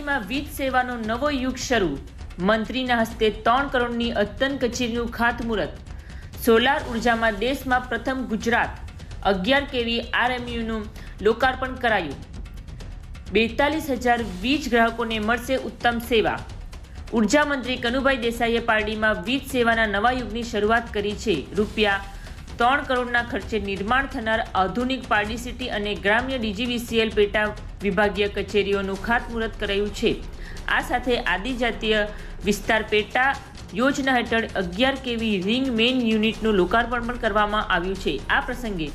પારડીમાં વીજ સેવાનો નવો યુગ શરૂ. મંત્રીના હસ્તે ત્રણ કરોડની અદ્યતન કચેરીનું ખાતમુહૂર્ત. સોલાર ઉર્જામાં દેશમાં પ્રથમ ગુજરાત. અગિયાર કેવી આરએમયુનું લોકાર્પણ કરાયું. બેતાલીસ હજાર વીજ ગ્રાહકોને મળશે ઉત્તમ સેવા. ઊર્જા મંત્રી કનુભાઈ દેસાઈએ પારડીમાં વીજ સેવાના નવા યુગની શરૂઆત કરી છે. રૂપિયા ત્રણ કરોડના ખર્ચે નિર્માણ થનાર આધુનિક પારડી સિટી અને ગ્રામ્ય ડીજીવીસીએલ પેટા વિભાગીય કચેરીઓનું ખાતમુહૂર્ત કરાયું છે. આ સાથે આદિજાતીય વિસ્તાર પેટા યોજના હેઠળ અગિયાર કેવી રિંગ મેઇન યુનિટનું લોકાર્પણ પણ કરવામાં આવ્યું છે. આ પ્રસંગે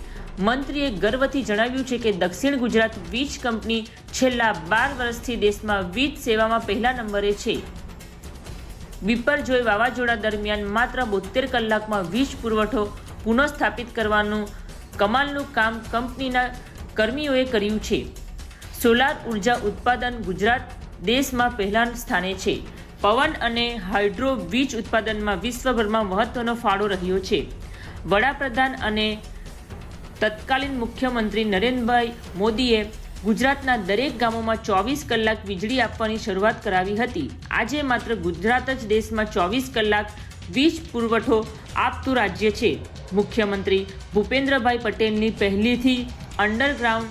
મંત્રીએ ગર્વથી જણાવ્યું છે કે દક્ષિણ ગુજરાત વીજ કંપની છેલ્લા બાર વર્ષથી દેશમાં વીજ સેવામાં પહેલા નંબરે છે. વિપરજોય વાવાઝોડા દરમિયાન માત્ર બોતેર કલાકમાં વીજ પુરવઠો પુનઃસ્થાપિત કરવાનું કમાલનું કામ કંપનીના કર્મીઓએ કર્યું છે. સોલાર ઊર્જા ઉત્પાદન ગુજરાત દેશમાં પહેલા સ્થાને છે. પવન અને હાઇડ્રો વીજ ઉત્પાદનમાં વિશ્વભરમાં મહત્વનો ફાળો રહ્યો છે. વડાપ્રધાન અને તત્કાલીન મુખ્યમંત્રી નરેન્દ્રભાઈ મોદીએ ગુજરાતના દરેક ગામોમાં ચોવીસ કલાક વીજળી આપવાની શરૂઆત કરાવી હતી. આજે માત્ર ગુજરાત જ દેશમાં ચોવીસ કલાક વીજ પુરવઠો આપતું રાજ્ય છે. મુખ્યમંત્રી ભૂપેન્દ્રભાઈ પટેલની પહેલીથી અંડરગ્રાઉન્ડ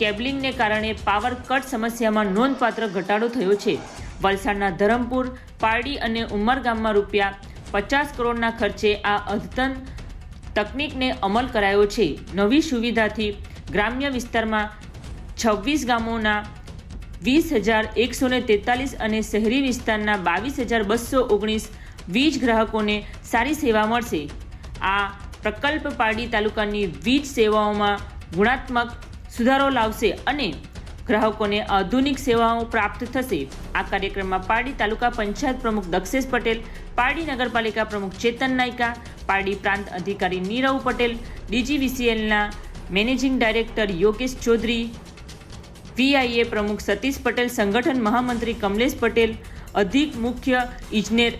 કેબલિંગને કારણે પાવર કટ સમસ્યામાં નોંધપાત્ર ઘટાડો થયો છે. વલસાડના ધરમપુર, પારડી અને ઉમરગામમાં રૂપિયા પચાસ કરોડના ખર્ચે આ અદ્યતન તકનિકને અમલ કરાયો છે. નવી સુવિધાથી ગ્રામ્ય વિસ્તારમાં છવ્વીસ ગામોના વીસ હજાર એકસો ને તેતાલીસ અને શહેરી વિસ્તારના બાવીસ હજાર બસો ઓગણીસ વીજ ગ્રાહકોને સારી સેવા મળશે. આ પ્રકલ્પ પારડી તાલુકાની વીજ સેવાઓમાં ગુણાત્મક સુધારો લાવશે અને ગ્રાહકોને આધુનિક સેવાઓ પ્રાપ્ત થશે. આ કાર્યક્રમમાં પારડી તાલુકા પંચાયત પ્રમુખ દક્ષેશ પટેલ, પારડી નગરપાલિકા પ્રમુખ ચેતન નાયકા, પારડી પ્રાંત અધિકારી Nirav Patel, ડીજીવીસીએલના managing director Yogesh Chaudhary, VIA પ્રમુખ સતીશ પટેલ, સંગઠન મહામંત્રી કમલેશ પટેલ, અધિક મુખ્ય ઇજનેર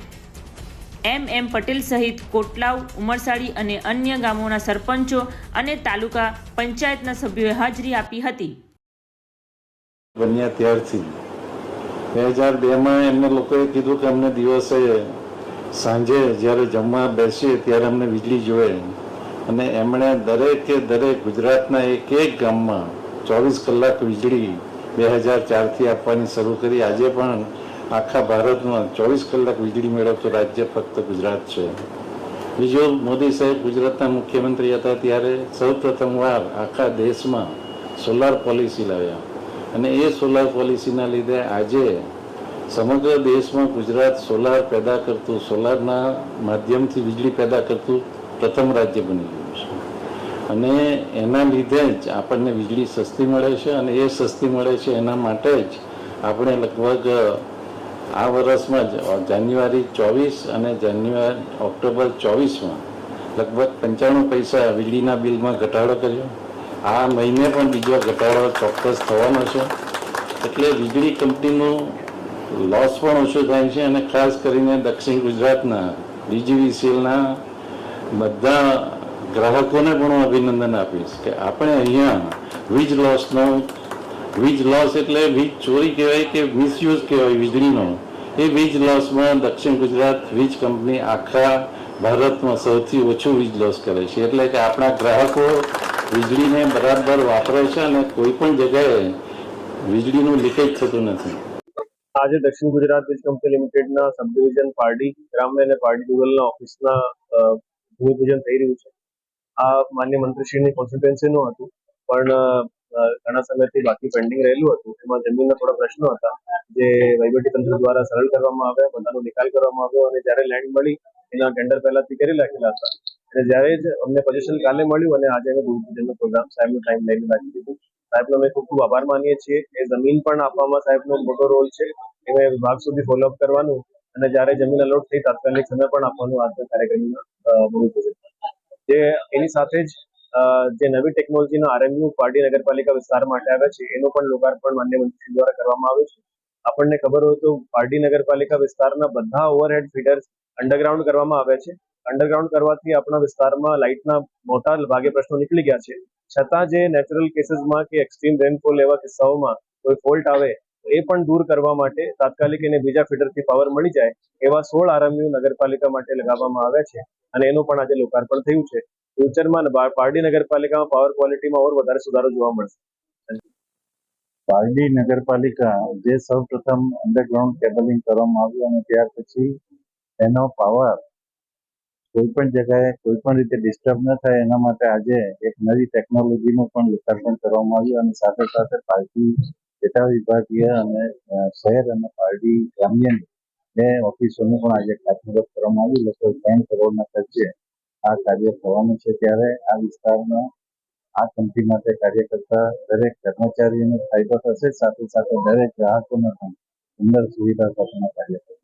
એમ એમ પટેલ સહિત કોટલાવ, ઉમરસાડી અને અન્ય ગામોના સરપંચો અને તાલુકા પંચાયતના સભ્યોએ હાજરી આપી હતી. બન્યા ત્યારથી. બે હજાર બેમાં એમને લોકોએ કીધું કે અમને દિવસે સાંજે જ્યારે જમવા બેસીએ ત્યારે અમને વીજળી જોઈએ. અને એમણે દરેકે દરેક ગુજરાતના એક એક ગામમાં ચોવીસ કલાક વીજળી બે હજાર ચારથી આપવાની શરૂ કરી. આજે પણ આખા ભારતમાં ચોવીસ કલાક વીજળી મેળવતું રાજ્ય ફક્ત ગુજરાત છે. બીજું મોદી સાહેબ ગુજરાતના મુખ્યમંત્રી હતા ત્યારે સૌ પ્રથમવાર આખા દેશમાં સોલાર પોલિસી લાવ્યા. અને એ સોલાર પોલિસીના લીધે આજે સમગ્ર દેશમાં ગુજરાત સોલાર પેદા કરતું સોલારના માધ્યમથી વીજળી પેદા કરતું પ્રથમ રાજ્ય બની ગયું છે. અને એના લીધે જ આપણને વીજળી સસ્તી મળે છે અને એ સસ્તી મળે છે એના માટે જ આપણે લગભગ આ વર્ષમાં જાન્યુઆરી ચોવીસ અને જાન્યુઆરી, ઓક્ટોબર ચોવીસમાં લગભગ પંચાણું પૈસા વીજળીના બિલમાં ઘટાડો કર્યો. આ મહિને પણ બીજો ઘટાડો ચોક્કસ થવાનો છે. એટલે વીજળી કંપનીનું લોસ પણ ઓછું થાય છે અને ખાસ કરીને દક્ષિણ ગુજરાતના ડીજીવીસીએલના બધા ગ્રાહકોને પણ હું અભિનંદન આપીશ કે આપણે અહીંયા વીજ લોસનો વીજ લોસ એટલે વીજ ચોરી કહેવાય કે મિસયુઝ કહેવાય વીજળીનો. એ વીજ લોસમાં દક્ષિણ ગુજરાત વીજ કંપની આખા ભારતમાં સૌથી ઓછું વીજ લોસ કરે છે. એટલે કે આપણા ગ્રાહકો વીજળીને બરાબર વાપરે છે અને કોઈ પણ જગ્યાએ વીજળીનું લીકેજ થતું નથી. આજે દક્ષિણ ગુજરાત વીજ કંપની લિમિટેડના સબ પારડી ગ્રામ્ય અને પાર્ટી દુગલના ઓફિસના ભૂમિપૂજન થઈ રહ્યું છે. આ માન્ય મંત્રીશ્રીની કોન્સ્ટિટ્યુન્સીનું હતું, પણ ઘણા સમયથી બાકી પેન્ડિંગ રહેલું હતું. એમાં જમીનના થોડા પ્રશ્નો હતા. જે વહીવટી તંત્ર દ્વારા સરળ કરવામાં આવ્યા, બધાનો નિકાલ કરવામાં આવ્યો અને જ્યારે લેન્ડ મળી, એના ટેન્ડર પહેલાથી કરી રાખેલા હતા. અને જ્યારે જ અમને પોઝિશન કાલે મળ્યું અને આજે અમે ભૂમિપૂજનનો પ્રોગ્રામ સાહેબનો ટાઈમ લઈને રાખી દીધું. સાહેબનો અમે ખૂબ ખૂબ આભાર માનીએ છીએ. એ જમીન પણ આપવામાં સાહેબનો મોટો રોલ છે. એને વિભાગ સુધી ફોલોઅપ કરવાનું અને જ્યારે જમીન અલોટ થઈ, તાત્કાલિક સમય પણ આપવાનું આજના કાર્યક્રમમાં ભૂમિપૂજન જે એની સાથે જ જે નવી ટેકનોલોજીનો આરએમયુ પાર્ટી નગરપાલિકા વિસ્તાર માટે આવે છે, એનું પણ લોકાર્પણ માન્ય મંત્રી દ્વારા કરવામાં આવ્યું છે. આપણને ખબર હોય તો પારડી નગરપાલિકા વિસ્તારના બધા ઓવરહેડ ફીડર્સ અંડરગ્રાઉન્ડ કરવામાં આવ્યા છે. અંડરગ્રાઉન્ડ કરવાથી આપણા વિસ્તારમાં લાઇટના મોટા ભાગે પ્રશ્નો નીકળી ગયા છે. છતાં જે નેચરલ કેસીસમાં કે એક્સ્ટ્રીમ રેનફોલ એવા કિસ્સાઓમાં કોઈ ફોલ્ટ આવે એ પણ દૂર કરવા માટે તાત્કાલિક એને બીજા ફીડરથી પાવર મળી જાય એવા સોળ આરએમયુ નગરપાલિકા માટે લગાવવામાં આવ્યા છે અને એનું પણ આજે લોકાર્પણ થયું છે. ફ્યુચરમાં પારડી નગરપાલિકામાં પાવર ક્વોલિટીમાં ઓર વધારે સુધારો જોવા મળશે. પારડી નગરપાલિકા જે સૌ પ્રથમ અંડરગ્રાઉન્ડ કેબલિંગ કરવામાં આવ્યું અને ત્યાર પછી એનો પાવર કોઈ પણ જગ્યાએ કોઈ પણ રીતે ડિસ્ટર્બ ન થાય એના માટે આજે એક નવી ટેકનોલોજીનું પણ લોકાર્પણ કરવામાં આવ્યું અને સાથે સાથે પાર્ટી પેટા વિભાગીય અને શહેર અને પાર્ટી ગ્રામ્ય બે ઓફિસોનું પણ આજે ખાતમુહૂર્ત કરવામાં આવ્યું. લગભગ ત્રણ કરોડના ખર્ચે આ કાર્ય થવાનું છે ત્યારે આ વિસ્તારમાં આ કંપની માટે કાર્ય કરતા દરેક કર્મચારીઓને ફાયદો થશે, સાથે સાથે દરેક ગ્રાહકોને પણ સુંદર સુવિધા સાથેના કાર્ય થશે.